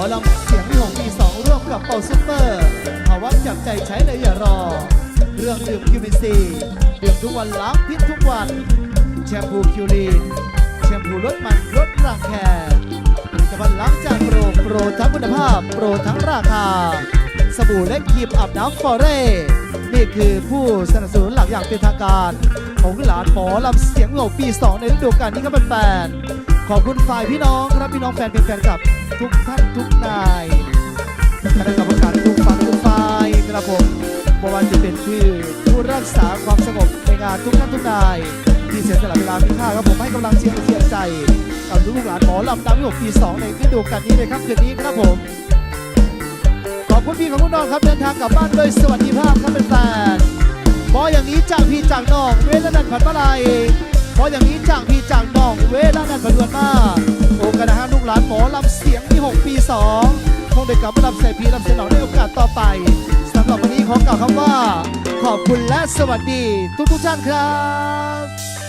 อลำเสียงหลงมีสองร่วมกับเป่าซุปเปอร์ภาวะจับใจใช้เลยอย่ารอ เรื่องดื่มคิวบิซีดื่มทุกวันล้างพิษทุกวัน แชมพูคิวลีน แชมพูลดมันลดรังแคผลิตภัณฑ์ล้างจากโปรโปรทั้งคุณภาพ โปรทั้งราคา สบู่และครีมอาบน้ำฟอร์เร่นี่คือผู้สนับสนุนหลักอย่างเป็นทางการ ของหลานหมอลำเสียงหงอปีสองในฤดูกาลนี้ครับแฟน ขอบคุณฝ่ายพี่น้องครับพี่น้องแฟนเป็นแฟนกับทุกท่านทุกนายคณะกรรมการทุกฝั่งทุกฝ่ายครับผมบว่าจะเป็นชื่อผู้รักษาความสงบในงานทุกท่านทุกนาย ที่เสียสละเวลามีค่าครับผมให้กำลังเชียร์และเชียร์ใจกับลูกหลานหมอลำดังหกปี2ในฤดูกาลนี้เลยครับคืนนี้ครับผมขอบคุณพี่ของคุณน้องครับเดินทางกลับบ้านโดยสวัสดิภาพครับเป็นแฟนบออย่างนี้จากพี่จากน้องเวลนันผัดมาลั ยบออย่างนี้จากพี่จากน้องเวลานันผัดดวนมาโอกาสนะฮะลูกหลานหมอลำเสียงที่ 6 ปี2คงได้กลับมาลำใส่พี่ลำเสียงน้องในโอกาสต่อไปสำหรับวันนี้ขอกล่าวคำว่า ขอบคุณและสวัสดีทุกทุกท่านครับ